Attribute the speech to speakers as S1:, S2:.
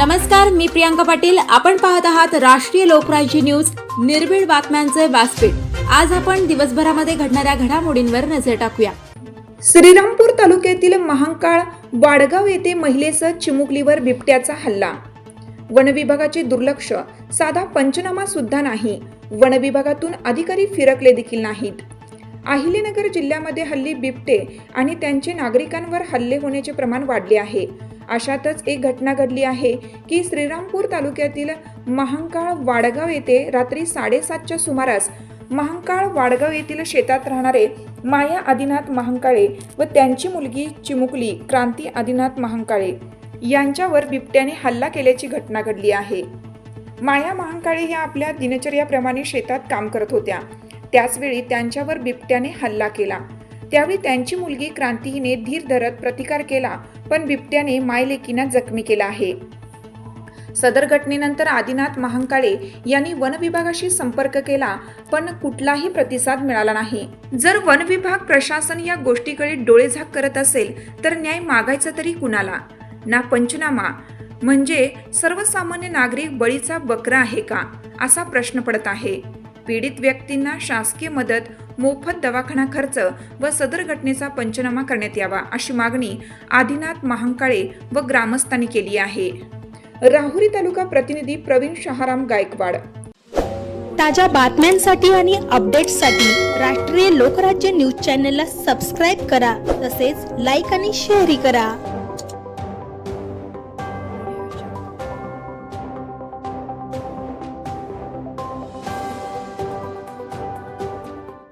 S1: नमस्कार मी प्रियांका पाटील. आपण पाहत आहात राष्ट्रीय लोकराज्य न्यूज. निर्भीड बातम्यांचे व्यासपीठ. आज आपण दिवसभरामध्ये घडणाऱ्या घडामोडींवर नजर टाकूया.
S2: श्रीरामपूर तालुक्यातील महांकाळ वाडगाव येथे महिलेसह चिमुकलीवर बिबट्याचा हल्ला. वनविभागाचे दुर्लक्ष. साधा पंचनामा सुद्धा नाही. वनविभागातून अधिकारी फिरकले देखील नाहीत. अहिलेनगर जिल्ह्यामध्ये हल्ली बिबटे आणि त्यांचे नागरिकांवर हल्ले होण्याचे प्रमाण वाढले आहे. अशातच एक घटना घडली आहे की श्रीरामपूर तालुक्यातील महांकाळ वाडगाव येथे रात्री साडेसातच्या सुमारास महांकाळ वाडगाव येथील शेतात राहणारे माया आदिनाथ महांकाळे व त्यांची मुलगी चिमुकली क्रांती आदिनाथ महांकाळे यांच्यावर बिबट्याने हल्ला केल्याची घटना घडली आहे. माया महांकाळे ह्या आपल्या दिनचर्याप्रमाणे शेतात काम करत होत्या. त्याचवेळी त्यांच्यावर बिबट्याने हल्ला केला. त्यावेळी त्यांची मुलगी क्रांती हिने धीर धरत प्रतिकार केला पण बिबट्याने मायलेकीना जखमी केला आहे. सदर घटनेनंतर आदिनाथ महांकाळे यांनी वन विभागाशी संपर्क केला पण कुठलाही प्रतिसाद मिळाला नाही. जर वन विभाग प्रशासन या गोष्टीकडे डोळेझाक करत असेल तर न्याय मागायचा तरी कुणाला? ना पंचनामा. म्हणजे सर्वसामान्य नागरिक बळीचा बकरा आहे का? असा प्रश्न पडत आहे. पीडित व्यक्तींना शासकीय मदत मोफत दवाखाना खर्च व सदर घटनेचा पंचनामा करण्यात यावा अशी मागणी आदिनाथ महांकाळे व ग्रामस्थांनी केली आहे. राहुरी तालुका प्रतिनिधी प्रवीण शहाराम गायकवाड.
S3: ताज्या बातम्यांसाठी आणि अपडेट्ससाठी राष्ट्रीय लोकराज्य न्यूज चॅनलला सबस्क्राईब करा तसेच लाईक आणि शेअरही करा.